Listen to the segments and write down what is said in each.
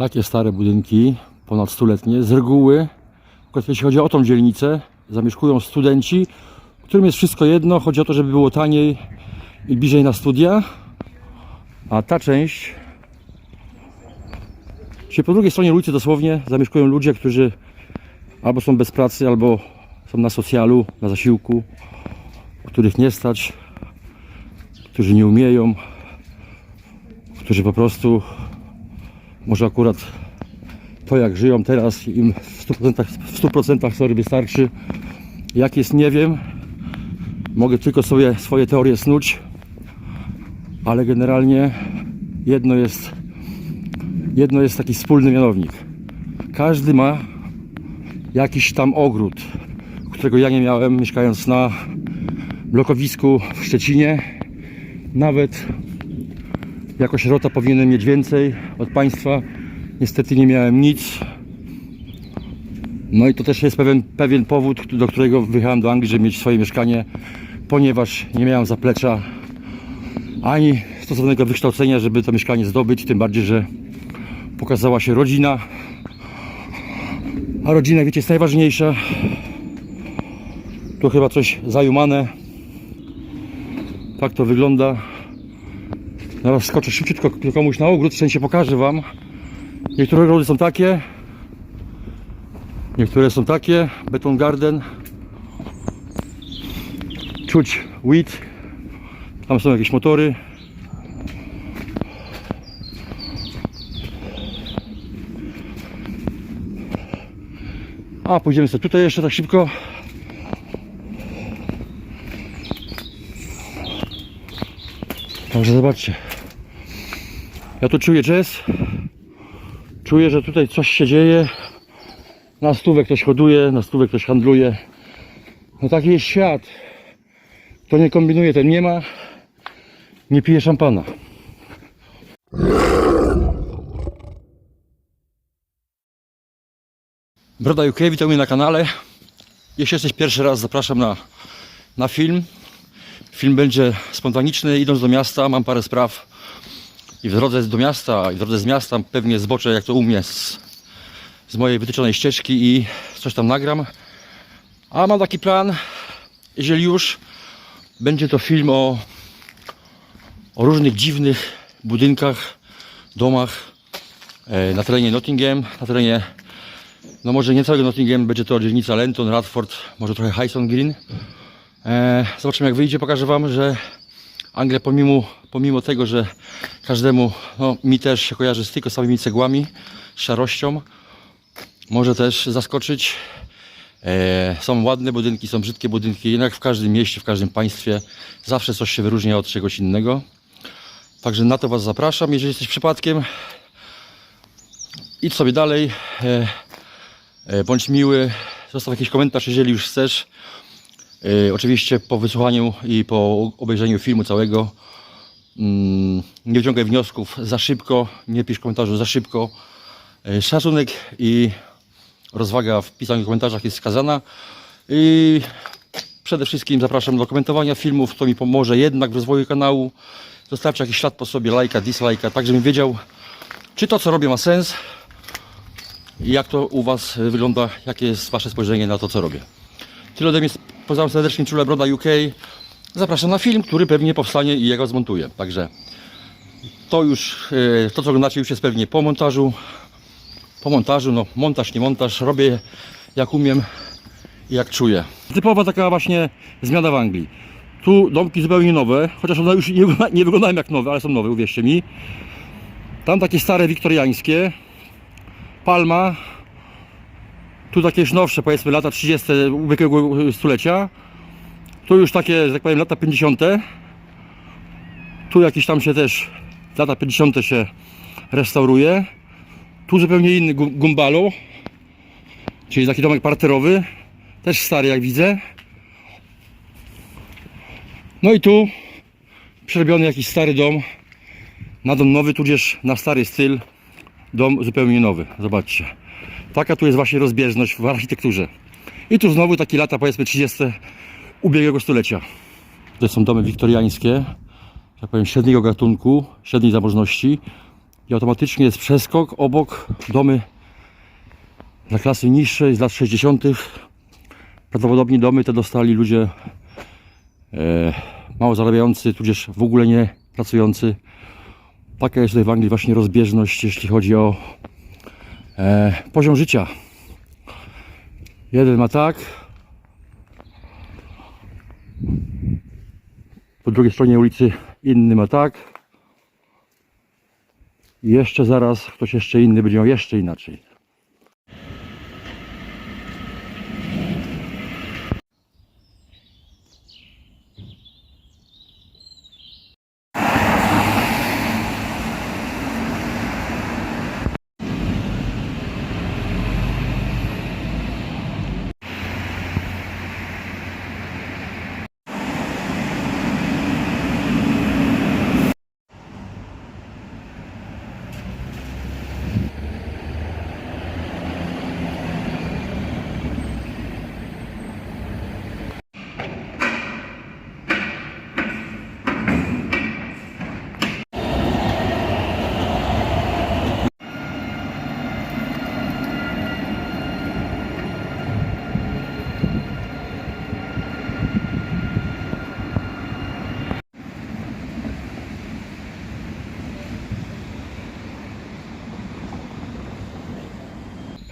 Takie stare budynki, ponad stuletnie, z reguły, jeśli chodzi o tą dzielnicę, zamieszkują studenci, którym jest wszystko jedno. Chodzi o to, żeby było taniej i bliżej na studia. A ta część, czyli po drugiej stronie ulicy dosłownie, zamieszkują ludzie, którzy albo są bez pracy, albo są na socjalu, na zasiłku, których nie stać, którzy nie umieją, którzy po prostu może akurat to jak żyją teraz im w 100%, w 100% sorry, wystarczy. Jak jest nie wiem. Mogę tylko sobie swoje teorie snuć. Ale generalnie jedno jest jedno jest taki wspólny mianownik. Każdy ma jakiś tam ogród, którego ja nie miałem mieszkając na blokowisku w Szczecinie. Nawet jako sierota powinienem mieć więcej od państwa. Niestety nie miałem nic. No i to też jest pewien, pewien powód, do którego wyjechałem do Anglii, żeby mieć swoje mieszkanie, ponieważ nie miałem zaplecza ani stosownego wykształcenia, żeby to mieszkanie zdobyć, tym bardziej, że pokazała się rodzina. A rodzina, wiecie, jest najważniejsza. Tu chyba coś zajumane. Tak to wygląda. Zaraz skoczę szybciutko komuś na ogród, w sensie pokażę Wam. Niektóre ogrody są takie. Niektóre są takie. Beton garden. Czuć weed. Tam są jakieś motory. A pójdziemy sobie tutaj jeszcze tak szybko. Także zobaczcie. Ja tu czuję jazz. Czuję, że tutaj coś się dzieje. Na stówę ktoś hoduje, na stówę ktoś handluje. No taki jest świat. Kto nie kombinuje, ten nie ma. Nie pije szampana. Broda UK, witam mnie na kanale. Jeśli jesteś pierwszy raz, zapraszam na, na film. Film będzie spontaniczny. Idąc do miasta, mam parę spraw. I w drodze do miasta, i w drodze z miasta pewnie zboczę, jak to u mnie, z, z mojej wytyczonej ścieżki i coś tam nagram. A mam taki plan, jeżeli już, będzie to film o, o różnych dziwnych budynkach, domach e, na terenie Nottingham, na terenie no może nie całego Nottingham, będzie to dzielnica Lenton, Radford, może trochę Highson Green. E, zobaczymy jak wyjdzie, pokażę Wam, że Anglia pomimo, pomimo tego, że każdemu, no mi też się kojarzy z tylko samymi cegłami, szarością, może też zaskoczyć. E, są ładne budynki, są brzydkie budynki, jednak w każdym mieście, w każdym państwie zawsze coś się wyróżnia od czegoś innego. Także na to Was zapraszam. Jeżeli jesteś przypadkiem, idź sobie dalej. E, E, Bądź miły, zostaw jakiś komentarz, jeżeli już chcesz. E, Oczywiście po wysłuchaniu i po obejrzeniu filmu całego mm, nie wyciągaj wniosków za szybko, nie pisz komentarzu za szybko. E, Szacunek i rozwaga w pisaniu komentarzach jest skazana. I przede wszystkim zapraszam do komentowania filmów, to mi pomoże jednak w rozwoju kanału. Zostawcie jakiś ślad po sobie, lajka, dislajka, tak żebym wiedział, czy to co robię ma sens, i jak to u Was wygląda, jakie jest Wasze spojrzenie na to, co robię. Tyle ode mnie, pozdrawiam serdecznie, Czule Broda UK. Zapraszam na film, który pewnie powstanie i ja go zmontuję. Także to już, e, to co oglądacie już jest pewnie po montażu. Po montażu, no montaż, nie montaż, robię jak umiem i jak czuję. Typowa taka właśnie zmiana w Anglii. Tu domki zupełnie nowe, chociaż one już nie, nie wyglądają jak nowe, ale są nowe, uwierzcie mi. Tam takie stare wiktoriańskie, Palma. Tu takie już nowsze, powiedzmy lata 30. ubiegłego stulecia. Tu już takie, że tak powiem, lata 50. Tu jakiś tam się też lata 50. się restauruje. Tu zupełnie inny gu- gumbalo, czyli taki domek parterowy. Też stary, jak widzę. No i tu przerobiony jakiś stary dom na dom nowy, tudzież na stary styl dom zupełnie nowy. Zobaczcie. Taka tu jest właśnie rozbieżność w architekturze. I tu znowu takie lata powiedzmy 30 ubiegłego stulecia. To są domy wiktoriańskie, tak powiem średniego gatunku, średniej zamożności. i automatycznie jest przeskok obok domy dla klasy niższej z lat 60. Prawdopodobnie domy te dostali ludzie e, mało zarabiający, tudzież w ogóle nie pracujący. Taka jest tutaj w Anglii właśnie rozbieżność, jeśli chodzi o e, poziom życia. Jeden ma tak, po drugiej stronie ulicy inny ma tak. I jeszcze zaraz ktoś jeszcze inny będzie miał jeszcze inaczej.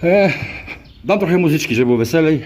E, dam trochę muzyczki, żeby było weselej.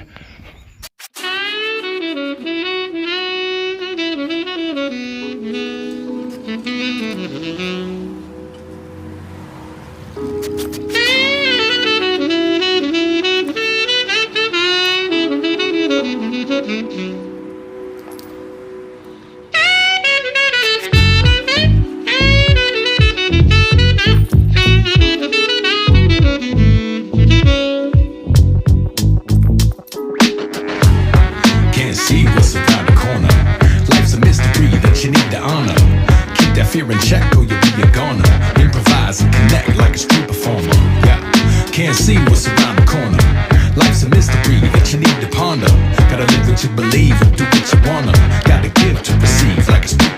Gotta live what you believe and do what you wanna. Gotta give to receive like. Yeah.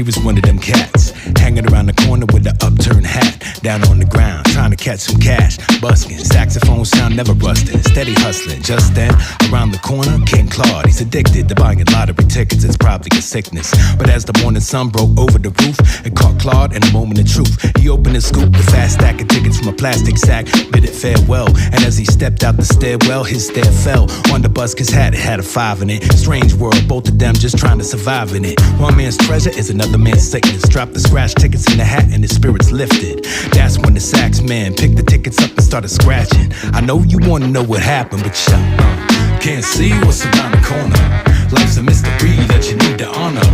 He was one of them cats, hanging around the corner with the upturned hat, down on the ground, trying to catch some cash. Busking, saxophone sound never rusting, steady hustling. Just then, around the corner King Claude. He's addicted to buying lottery tickets, it's probably a sickness. But as the morning sun broke over the roof, it caught Claude in a moment of truth. He opened his scoop, the fast stack of tickets from a plastic sack, bid it farewell. And as he stepped out the stairwell, his stare fell on the bus, his hat had a five in it. Strange world, both of them just trying to survive in it. One man's treasure is another man's sickness. Drop the scratch tickets in the hat and his spirits lifted. That's when the sax man picked the tickets up and started scratching. I know you wanna know what happened, but shut up. Uh, can't see what's around the corner. Life's a mystery that you need to honor.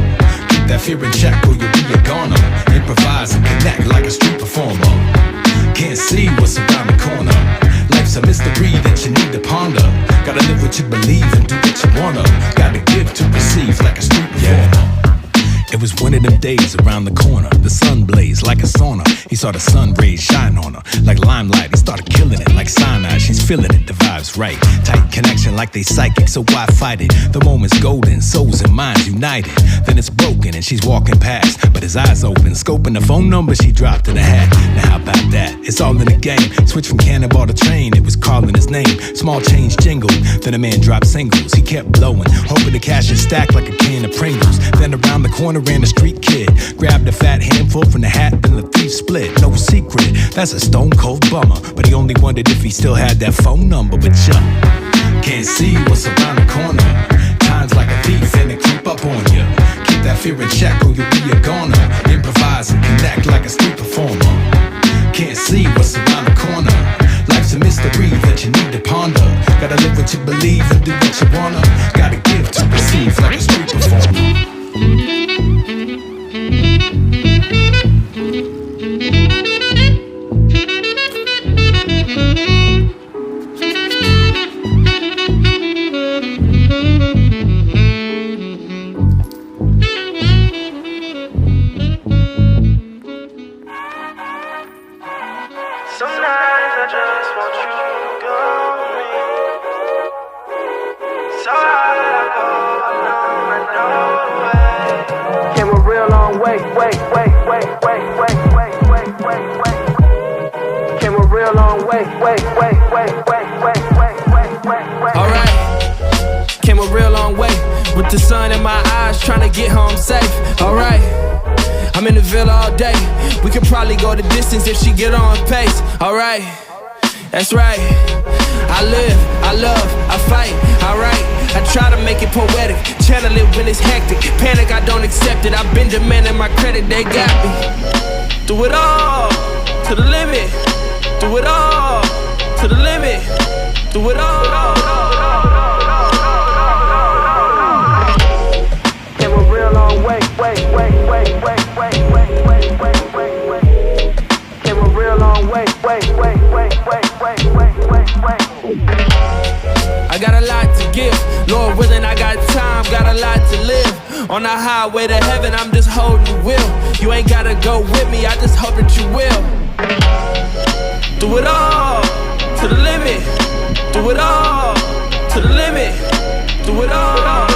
Keep that fear in check or you'll be a goner. Improvise and connect like a street performer. Can't see what's around the corner. Life's a mystery that you need to ponder. Gotta live what you believe of them days around the corner. The sun blazed like a sauna. He saw the sun rays shine on her like limelight. He started killing it like cyanide. She's feeling it, the vibe's right. Tight connection like they psychic, so why fight it? The moment's golden, souls and minds united. Then it's broken and she's walking past, but his eyes open, scoping the phone number she dropped in the hat. Now how about that? It's all in the game. Switch from cannonball to train. It was calling his name. Small change jingled. Then a man dropped singles. He kept blowing, hoping the cash is stacked like a can of Pringles. Then around the corner ran a street kid. Grabbed a fat handful from the hat, then the thief split. No secret, that's a stone cold bummer. But he only wondered if he still had that phone number. But you can't see what's around the corner. Time's like a thief and it creep up on you. Keep that fear in check or you'll be a goner. Improvise and connect like a street performer. Can't see what's around the corner. Life's a mystery that you need to ponder. Gotta live what you believe and do what you wanna. Gotta give to receive like a street performer. Came a real long way with the sun in my eyes, trying to get home safe. Alright, I'm in the villa all day. We could probably go the distance if she get on pace. Alright, that's right. I live, I love, I fight. Alright, I try to make it poetic, channel it when it's hectic. Panic, I don't accept it. I've been demanding my credit, they got me. Do it all to the limit. Do it all to the limit. Do it all. I got a lot to give. Lord willing, I got time, got a lot to live. On the highway to heaven, I'm just holding the wheel. You ain't gotta go with me, I just hope that you will. Do it all to the limit. Do it all to the limit. Do it all.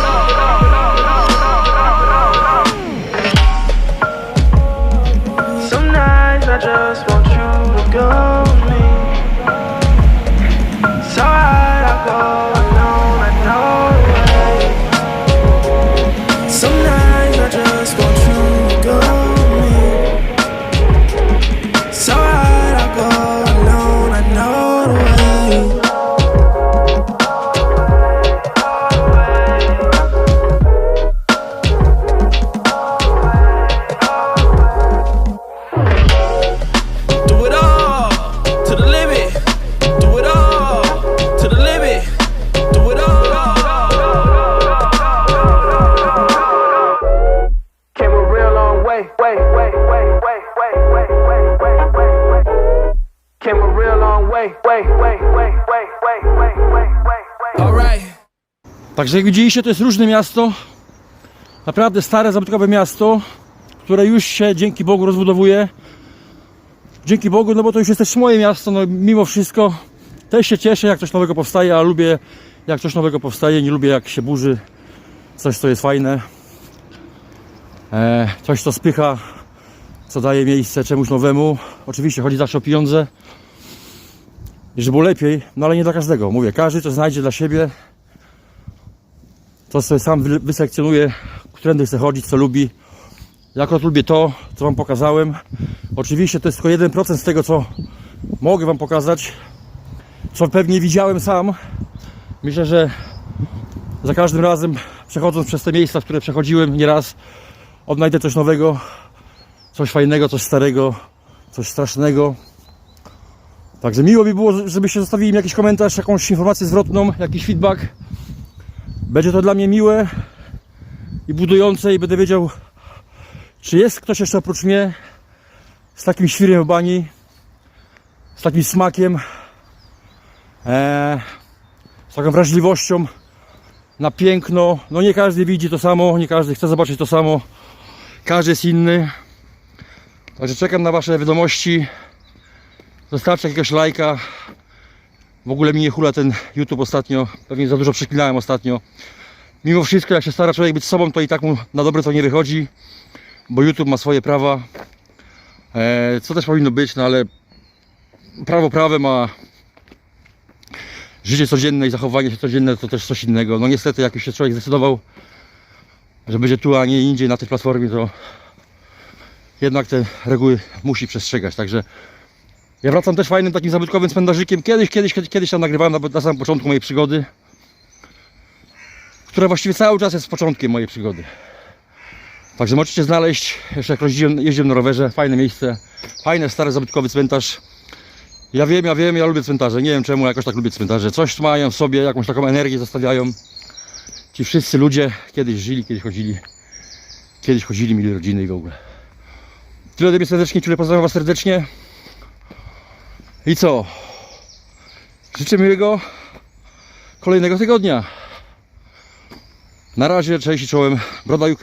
Way, way, way, way, way, way, way, way, way, way, way. Came a real long way, way, way, way, way, way, way, way, way, way. Alright. Także jak widzieliście, to jest różne miasto. Naprawdę stare, zabytkowe miasto, które już się dzięki Bogu rozbudowuje. Dzięki Bogu, no bo to już jest też moje miasto, no mimo wszystko też się cieszę, jak coś nowego powstaje, a lubię jak coś nowego powstaje, nie lubię jak się burzy coś, co jest fajne. E, coś, co spycha, co daje miejsce czemuś nowemu. Oczywiście chodzi zawsze o pieniądze i żeby było lepiej, no ale nie dla każdego. Mówię, każdy to znajdzie dla siebie to sobie sam wy- wyselekcjonuję, którędy chce chodzić, co lubi. Ja akurat lubię to, co Wam pokazałem. Oczywiście to jest tylko 1% z tego, co mogę Wam pokazać, co pewnie widziałem sam. Myślę, że za każdym razem, przechodząc przez te miejsca, w które przechodziłem nieraz, odnajdę coś nowego, coś fajnego, coś starego, coś strasznego. Także miło by było, żebyście zostawili mi jakiś komentarz, jakąś informację zwrotną, jakiś feedback. Będzie to dla mnie miłe i budujące i będę wiedział, czy jest ktoś jeszcze oprócz mnie z takim świrem w bani, z takim smakiem, e, z taką wrażliwością na piękno. No nie każdy widzi to samo, nie każdy chce zobaczyć to samo, każdy jest inny. Także czekam na Wasze wiadomości. Zostawcie jakiegoś lajka, w ogóle mi nie hula ten YouTube ostatnio. Pewnie za dużo przeklinałem ostatnio. Mimo wszystko, jak się stara człowiek być sobą, to i tak mu na dobre to nie wychodzi, bo YouTube ma swoje prawa. E, co też powinno być, no ale prawo prawem, a życie codzienne i zachowanie się codzienne to też coś innego. No niestety, jak już się człowiek zdecydował, że będzie tu, a nie indziej na tej platformie, to jednak te reguły musi przestrzegać. Także ja wracam też fajnym takim zabytkowym cmentarzykiem. Kiedyś, kiedyś, kiedyś, kiedyś tam nagrywałem na, na samym początku mojej przygody. Która właściwie cały czas jest początkiem mojej przygody. Także możecie znaleźć, jeszcze jak jeździłem, jeździłem na rowerze, fajne miejsce, fajny, stary, zabytkowy cmentarz. Ja wiem, ja wiem, ja lubię cmentarze, nie wiem czemu jakoś tak lubię cmentarze. Coś mają w sobie, jakąś taką energię zostawiają. Ci wszyscy ludzie kiedyś żyli, kiedyś chodzili, kiedyś chodzili, mieli rodziny i w ogóle. Tyle ode mnie serdecznie, tyle pozdrawiam Was serdecznie. I co? Życzę miłego kolejnego tygodnia. Na razie, cześć i czołem, Broda UK.